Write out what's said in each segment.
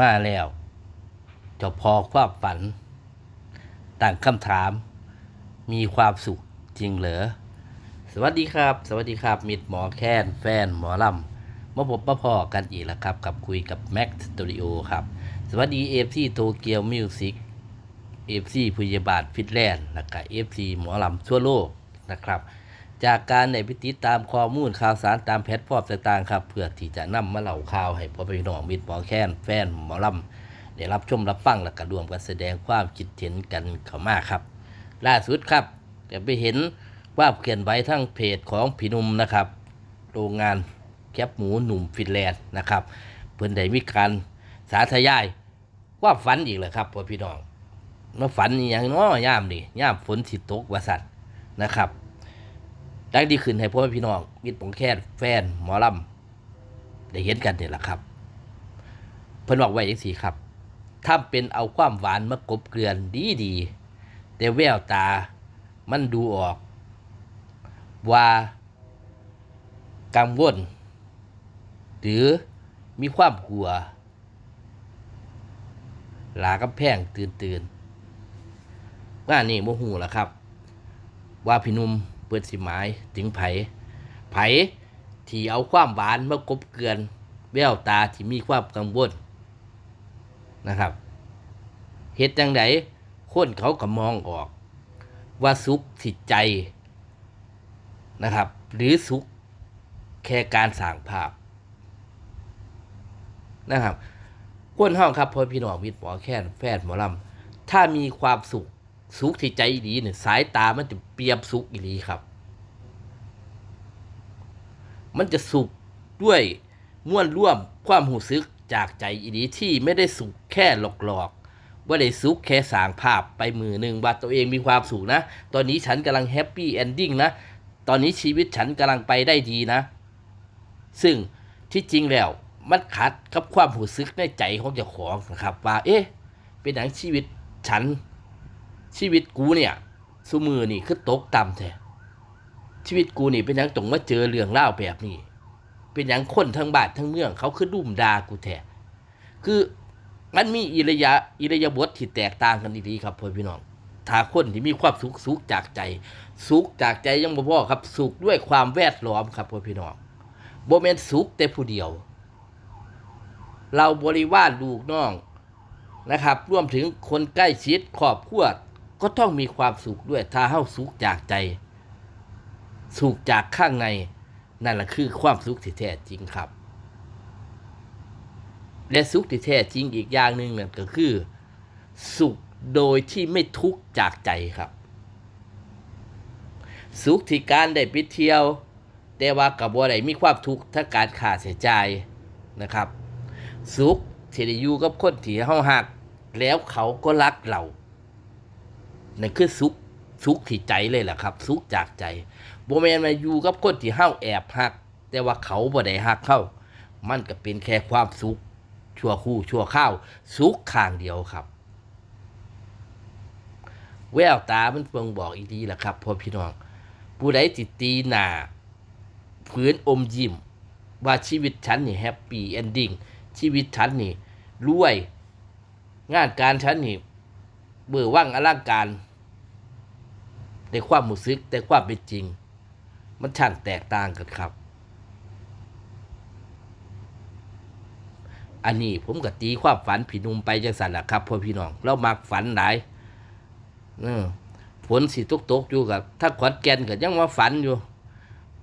มาแล้วเจะพอความฝันตั้งคำถาม มีความสุขจริงเหรอสวัสดีครับ สวัสดีครับ มิดหมอแค้นแฟนหมอลำมาพบมาพอกันอีกแล้วครับ กับคุยกับแม็กสตูดิโอครับ สวัสดีเอฟซีโตเกียวมิวสิกเอฟซีพยาบาลฟิตแลนด์นะครับเอฟซีหมอลำทั่วโลกนะครับ จากการในพิติดตามข้อมูลข่าวสารตามแพลตฟอร์มต่างๆครับ เพื่อที่จะนำมาเล่าข่าวให้พ่อพี่น้องมิตรหมอแค้นแฟนหมอลำได้รับชมรับฟังและก็รวมกันแสดงความคิดเห็นกันเข้ามาครับ ล่าสุดครับก็ไปเห็นว่าเขียนไว้ทั้งเพจของพี่นุ่มนะครับโรงงานแคบหมูหนุ่มฟินแลนด์นะครับ เพิ่อนได้มีการสาธยายว่าฝันอีกแล้วครับพ่อพี่น้องมาฝันอย่างน้อยามนี่ยามฝนสิตกวาสัตนะครับ ดังดีขึ้นให้พ่อแม่พี่น้องมิตรปองแค่นแฟนหมอลำได้เห็นกันเนี่ยแหละครับ เพิ่นบอกไว้ยังสี่ครับถ้าเป็นเอาความหวานมากบเกลือนดีดีแต่แววตามันดูออก ว่ากังวลหรือมีความกลัว หลากำแพงตื่นตื่นว่านี่โมหูแล้วครับ ว่าพี่นุ่ม เปิดสิหมายถึงไผ ไผที่เอาความหวานมากบเกลือนแววตาที่มีความกังวลนะครับเหตุจังไดคนเขาก็มองออก ว่าสุขสิใจนะครับ หรือสุขแค่การสร้างภาพนะครับคนห้องครับพ่อพี่น้องวิทย์หมอแค่นแฟนหมอลำถ้ามีความสุข สุขที่ใจดีเนี่ยสายตามันจะเปรียบสุขอีหลีครับ มันจะสุขด้วยม่วนร่วมความหูซึกจากใจอีหลีที่ไม่ได้สุขแค่หลอกๆว่าได้สุขแค่สางภาพไปมือหนึ่งว่าตัวเองมีความสุขนะ ตอนนี้ฉันกำลังแฮปปี้เอนดิ้งนะ ตอนนี้ชีวิตฉันกำลังไปได้ดีนะ ซึ่งที่จริงแล้วมันขัดกับความหูซึกในใจของเจ้าของนะครับ ว่า เอ๊ะ เป็นอย่างชีวิตฉัน ชีวิตกูเนี่ยสุมือนี่คือตกต่ำแท้ชีวิตกูนี่เป็นอย่างตรงมาเจอเรื่องเล่าแบบนี้ เป็นอย่างคนทั้งบานทั้งเมือง เขาคือดุ่มดากูแท้คือมันมีอิระยะอิระยาบทที่แตกต่างกันดีๆครับพ่อพี่น้องถ้าคนที่มีความสุขสุขจากใจ สุขจากใจยังบ่พอครับ สุขด้วยความแวดล้อมครับพ่อพี่น้องบ่แมนสุขแต่ผู้เดียว เราบริวารลูกน้องนะครับ รวมถึงคนใกล้ชิดครอบครัว ก็ต้องมีความสุขด้วย ถ้าเฮาสุขจากใจ สุขจากข้างใน นั่นแหละคือความสุขที่แท้จริงครับ และสุขที่แท้จริงอีกอย่างหนึ่งนั่นก็คือ สุขโดยที่ไม่ทุกข์จากใจครับ สุขที่การได้ไปเที่ยว แต่ว่ากับว่าไดมีความทุกข์ถ้าการขาดเสียใจนะครับ สุขที่ได้อยู่กับคนที่เฮาหัก แล้วเขาก็รักเรา นั่นคือสุขสุขที่ใจเลยแหละครับ สุขจากใจบ่แมนมาอยู่กับคนที่เฮาแอบหัก แต่ว่าเขาบ่ได้หักเข้า มันก็เป็นแค่ความสุข ชั่วคู่ชั่วข้าวสุขข้างเดียวครับ แววตามันเพิ่งบอกอีกทีแหละครับพ่อพี่น้อง ผู้ใดติดตีหนาฝืนอมยิ้มว่าชีวิตฉันนี่แฮปปี้เอนดิ้งชีวิตฉันนี่รวย งานการฉันนี่เบื่อว่างอลังการ ในความรู้สึกแต่ความเป็นจริง มันช่างแตกต่างกันครับ อันนี้ผมก็ตีความฝันผีนุ่มไปจังสันแหละครับพ่อพี่น้อง เรามักฝันหลายเออฝนสิตกตกๆอยู่กับ ถ้าขอนแก่นก็ยังมาฝันอยู่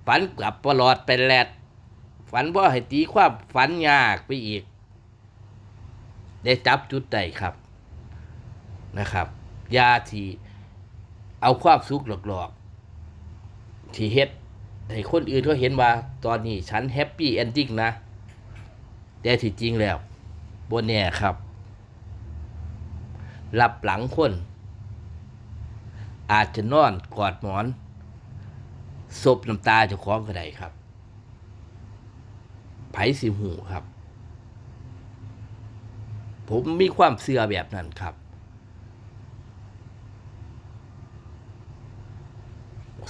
ฝันกลับปลอดไปแลดฝันว่าให้ตีความฝันยากไปอีก ได้จับจุดใดครับนะครับ ยาที เอาความสุขหลอกๆที่เฮ็ดให้คนอื่นเขาเห็นว่า ตอนนี้ฉันแฮปปี้เอนดิ้งนะ แต่ที่จริงแล้วบนแน่ครับหลับหลังคน อาจจะนอนกอดหมอนศพน้ำตาจะคล้องก็ได้ครับ ไผสิหูครับ ผมมีความเสื่อแบบนั้นครับ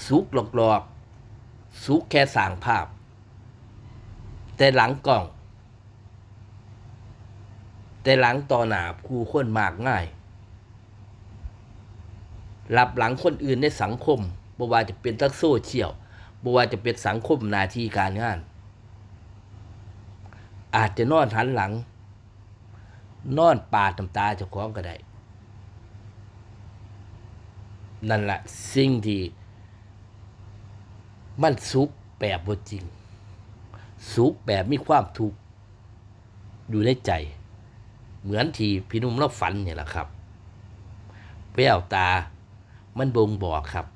สุกหลอกๆสุกแค่สางภาพ แต่หลังกล้อง แต่หลังต่อหนาผู้คนมากง่ายรับหลังคนอื่นในสังคมบ่ว่าจะเป็นทั้งโซเชียลบ่ว่าจะเป็นสังคมนาทีการงาน อาจจะนอนหันหลัง นอนปาดน้ำตาเจ้าของก็ได้ นั่นแหละสิ่งที่ มันสุขแบบบ่จริง สุขแบบมีความทุกข์อยู่ในใจ เหมือนที่พี่นุ่มเราฝันเนี่ยแหละครับแววตา มันบ่งบอกครับ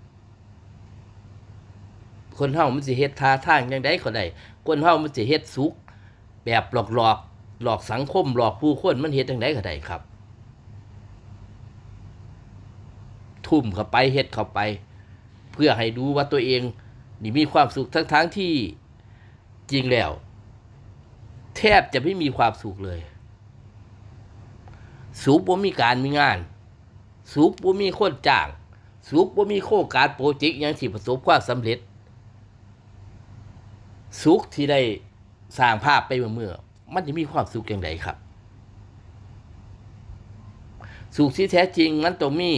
คนเฮามันสิเฮ็ดท่าทางจังไดก็ได้คนเฮามันสิเฮ็ดสุขแบบหลอกหลอกหลอกสังคมหลอกผู้คนมันเฮ็ดจังไดก็ได้ครับ ทุ่มเข้าไปเฮ็ดเข้าไป เพื่อให้ดูว่าตัวเอง นี่มีความสุขทั้งๆที่จริงแล้ว แทบจะไม่มีความสุขเลยสุขบ่มีการมีงานสุขบ่มีคนจ้างสุขบ่มีโครงการโปรเจกต์ยังที่ประสบความสำเร็จ สุขที่ได้สร้างภาพไปเมื่อๆมันจะมีความสุขอย่างไรครับ สุขที่แท้จริงมันต้องมี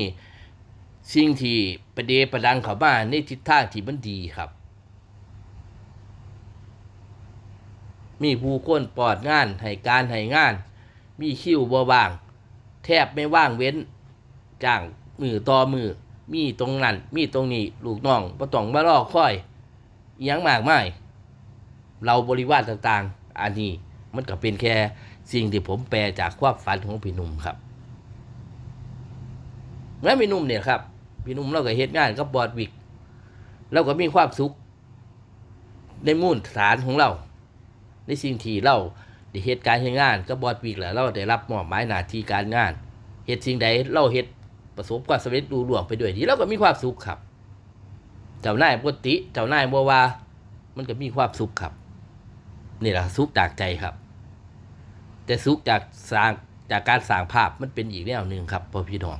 สิ่งที่ประเดประดังเขามาในทิศทางที่มันดีครับ มีผู้คนปลอดงานให้การให้งาน มีคิวบ่ว่าง แทบไม่ว่างเว้นจ้างมือต่อมือ มีตรงนั้น มีตรงนี้ลูกน้องบ่ต้องมารอคอยอยังมากมายเราบริวารต่างๆ อันนี้มันก็เป็นแค่สิ่งที่ผมแปลจากความฝันของพี่หนุ่มครับ แล้วพี่หนุ่มเนี่ยครับ พี่นุ่มเราก็เฮ็ดงานกับบอดวิกเราก็มีความสุข ในมูลฐานของเรา ในสิ่งที่เราได้เหตุการณ์เฮ็ดงานกับบอดวิกแล้วเราได้รับมอบหมายหน้าที่การงานเฮ็ดสิ่งใดเราเฮ็ดประสบความสำเร็จดูล่วงไปด้วยดีเราก็มีความสุขครับ เจ้านายปกติเจ้านายบ่ว่ามันก็มีความสุขครับ นี่แหละสุขจากใจครับ แต่สุขจากสร้างจากการสร้างภาพมันเป็นอีกแนวหนึ่งครับพ่อพี่น้อง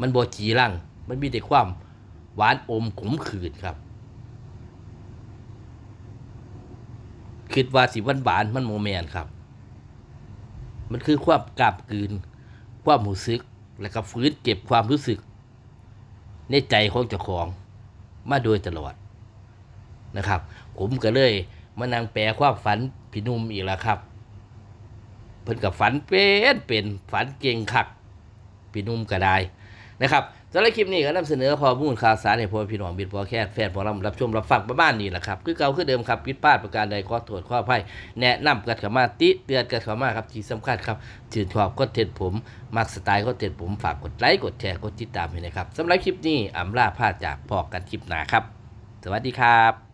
มันบจีรัง มันมีแต่ความหวานอมขมขื่นครับ คิดว่าสิหวานหวานมันโมแมนครับ มันคือความกราบกลืน ความรู้สึก และก็ฟื้นเก็บความรู้สึก ในใจของเจ้าของมาโดยตลอดนะครับ ผมก็เลยมานั่งแปลความฝันพี่นุ่มอีกแล้วครับ เพิ่นกับฝันเป็นเป็นฝันเก่งคักพี่นุ่มก็ได้นะครับ สำหรับคลิปนี้ก็นำเสนอข้อมูลข่าวสารให้พ่อพี่น้องบิดพอแค่แฟนพอรับรับชมรับฟังประมาณนี้แหละครับคือเก่าคือเดิมครับผิดพลาดประการใดขอโทษขออภัยแนะนำกันเข้ามาติเตือนกันเข้ามาครับที่สำคัญครับชื่นชอบก็เทดผมมักสไตล์ก็เทดผมฝากกดไลค์กดแชร์กดติดตามให้นะครับสำหรับคลิปนี้อำลาพาดจากพอกันคลิปหนาครับ สวัสดีครับ